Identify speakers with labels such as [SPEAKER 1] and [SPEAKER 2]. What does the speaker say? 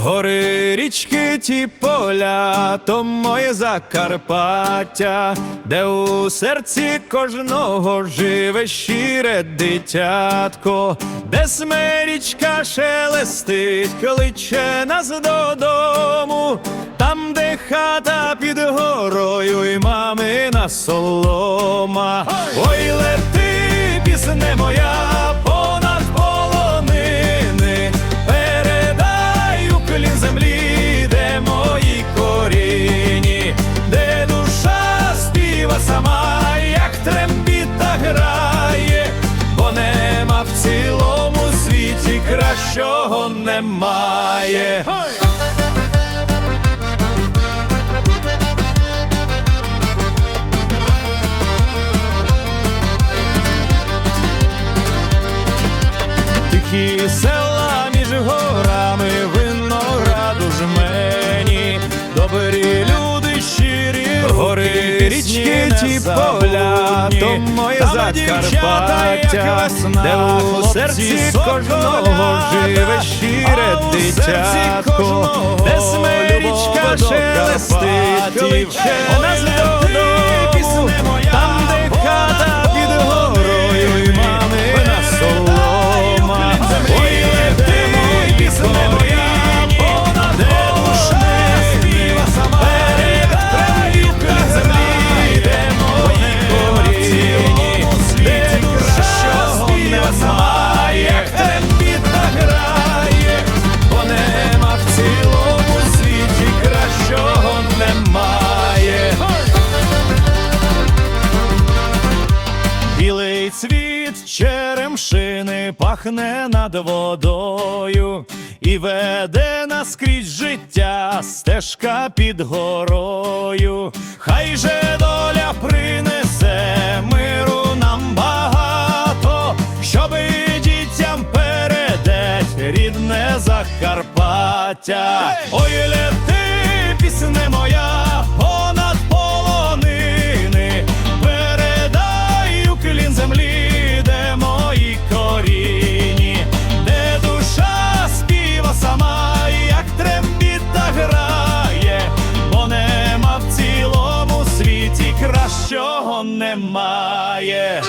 [SPEAKER 1] Гори, річки, ті поля, то моє Закарпаття, де у серці кожного живе щире дитятко, де смерічка шелестить, кличе нас додому, там, де хата під горою, і мамина солома. Ой, лети, пісне моя, кращого немає. Тихі села між горами, винограду жмені, добрі моє Закарпаття, де у серці кожного живе щире дитятко, де смерічка шелестить, пахне над водою і веде наскрізь життя стежка під горою. Хай же доля принесе миру нам багато, щоби дітям передать рідне Закарпаття. Ой, лети, кращого немає.